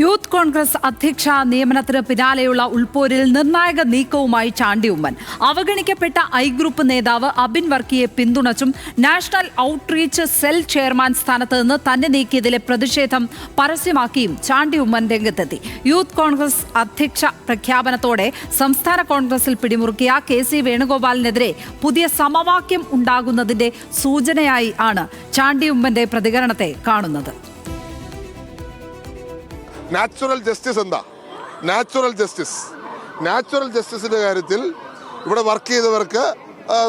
Youth Congress അധ്യക്ഷ നിയമനത്തിന് പിന്നാലെയുള്ള ഉൾപോരിൽ നിർണായക നീക്കവുമായി ചാണ്ടി ഉമ്മൻ അവഗണിക്കപ്പെട്ട ഐ ഗ്രൂപ്പ് നേതാവ് അബിൻ വർക്കിയെ പിന്തുണച്ചും നാഷണൽ ഔട്ട്റീച്ച് സെൽ ചെയർമാൻ സ്ഥാനത്ത് നിന്ന് തന്നെ നീക്കിയതിലെ പ്രതിഷേധം പരസ്യമാക്കിയും ചാണ്ടി ഉമ്മൻ രംഗത്തെത്തി. യൂത്ത് കോൺഗ്രസ് അധ്യക്ഷ പ്രഖ്യാപനത്തോടെ സംസ്ഥാന കോൺഗ്രസിൽ പിടിമുറുക്കിയ കെ സി വേണുഗോപാലിനെതിരെ പുതിയ സമവാക്യം ഉണ്ടാകുന്നതിന്റെ സൂചനയായി ആണ് ചാണ്ടി ഉമ്മന്റെ പ്രതികരണത്തെ കാണുന്നത്. നാച്ചുറൽ ജസ്റ്റിസ് എന്താ? Natural justice. നാച്ചുറൽ ജസ്റ്റിസിന്റെ കാര്യത്തിൽ ഇവിടെ വർക്ക് ചെയ്തവർക്ക്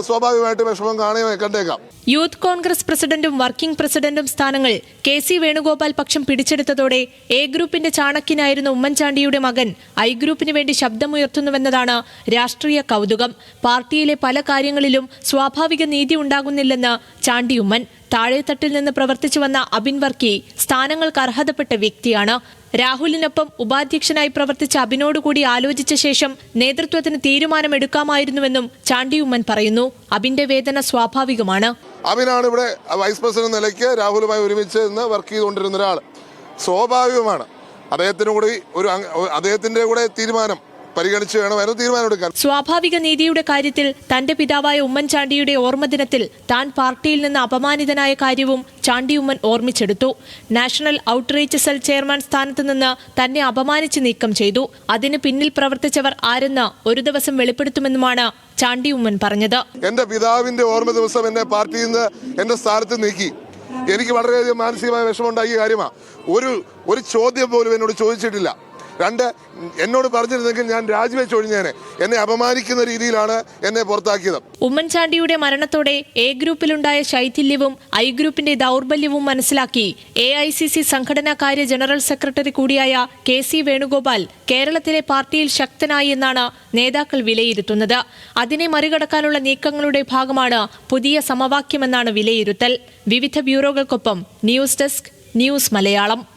സ്വാഭാവികമായിട്ട് വിഷമം കാണുകയും യൂത്ത് കോൺഗ്രസ് പ്രസിഡന്റും വർക്കിംഗ് പ്രസിഡന്റും സ്ഥാനങ്ങൾ കെ സി വേണുഗോപാൽ പക്ഷം പിടിച്ചെടുത്തതോടെ എ ഗ്രൂപ്പിന്റെ ചാണക്കിനായിരുന്ന ഉമ്മൻചാണ്ടിയുടെ മകൻ ഐ ഗ്രൂപ്പിന് വേണ്ടി ശബ്ദമുയർത്തുന്നുവെന്നതാണ് രാഷ്ട്രീയ കൗതുകം. പാർട്ടിയിലെ പല കാര്യങ്ങളിലും സ്വാഭാവിക നീതി ഉണ്ടാകുന്നില്ലെന്ന് ചാണ്ടി ഉമ്മൻ താഴെത്തട്ടിൽ നിന്ന് പ്രവർത്തിച്ചു വന്ന അബിൻ വർക്കി സ്ഥാനങ്ങൾക്ക് അർഹതപ്പെട്ട വ്യക്തിയാണ്. രാഹുലിനൊപ്പം ഉപാധ്യക്ഷനായി പ്രവർത്തിച്ച അബിനോടുകൂടി ആലോചിച്ച ശേഷം നേതൃത്വത്തിന് തീരുമാനമെടുക്കാമായിരുന്നുവെന്നും ചാണ്ടി ഉമ്മൻ പറയുന്നു. അബിന്റെ വേദന സ്വാഭാവികമാണ്. അബിനാണ് ഇവിടെ വൈസ് പ്രസിഡന്റ് നിലയ്ക്ക് രാഹുലുമായി ഒരുമിച്ച് നിന്ന് വർക്ക് ചെയ്തുകൊണ്ടിരുന്ന ഒരാൾ. സ്വാഭാവികമാണ്. അദ്ദേഹത്തിന് കൂടി ഒരു അദ്ദേഹത്തിന്റെ കൂടെ തീരുമാനം പരിഗണിച്ച് വേണമായിരുന്നു തീരുമാനമെടുക്കാൻ സ്വാഭാവിക നീതിയുടെ കാര്യത്തിൽ തന്റെ പിതാവായ ഉമ്മൻചാണ്ടിയുടെ ഓർമ്മദിനത്തിൽ താൻ പാർട്ടിയിൽ നിന്ന് അപമാനിതനായ കാര്യവും ചാണ്ടി ഉമ്മൻ ഓർമ്മിച്ചെടുത്തു. നാഷണൽ ഔട്ട്റീച്ച് സെൽ ചെയർമാൻ സ്ഥാനത്ത് നിന്ന് തന്നെ അപമാനിച്ച് നീക്കം ചെയ്തു. അതിന് പിന്നിൽ പ്രവർത്തിച്ചവർ ആരെന്ന് ഒരു ദിവസം വെളിപ്പെടുത്തുമെന്നുമാണ് ചാണ്ടി ഉമ്മൻ പറഞ്ഞത്. എന്റെ പിതാവിന്റെ ഓർമ്മ ദിവസം എന്നെ പാർട്ടിയിൽ നിന്ന് എന്റെ സ്ഥാനത്ത് നീക്കി. എനിക്ക് വളരെയധികം മാനസികമായ വിഷമമുണ്ടാക്കിയ കാര്യമാണ് ഒരു ഒരു ചോദ്യം പോലും എന്നോട് ചോദിച്ചിട്ടില്ല. രണ്ട് എന്നോട് പറഞ്ഞിരുന്നെങ്കിൽ ഞാൻ രാജിവെച്ച് ഒഴിഞ്ഞേനെ. എന്നെ അപമാനിക്കുന്ന രീതിയിലാണ് എന്നെ പുറത്താക്കിയത്. ഉമ്മൻചാണ്ടിയുടെ മരണത്തോടെ എ ഗ്രൂപ്പിലുണ്ടായ ശൈഥില്യവും ഐ ഗ്രൂപ്പിന്റെ ദൗർബല്യവും മനസ്സിലാക്കി എ ഐ സി സി സംഘടനാ കാര്യ ജനറൽ സെക്രട്ടറി കൂടിയായ കെ സി വേണുഗോപാൽ കേരളത്തിലെ പാർട്ടിയിൽ ശക്തനായി എന്നാണ് നേതാക്കൾ വിലയിരുത്തുന്നത്. അതിനെ മറികടക്കാനുള്ള നീക്കങ്ങളുടെ ഭാഗമാണ് പുതിയ സമവാക്യമെന്നാണ് വിലയിരുത്തൽ. വിവിധ ബ്യൂറോകൾക്കൊപ്പം ന്യൂസ് ഡെസ്ക് ന്യൂസ് മലയാളം.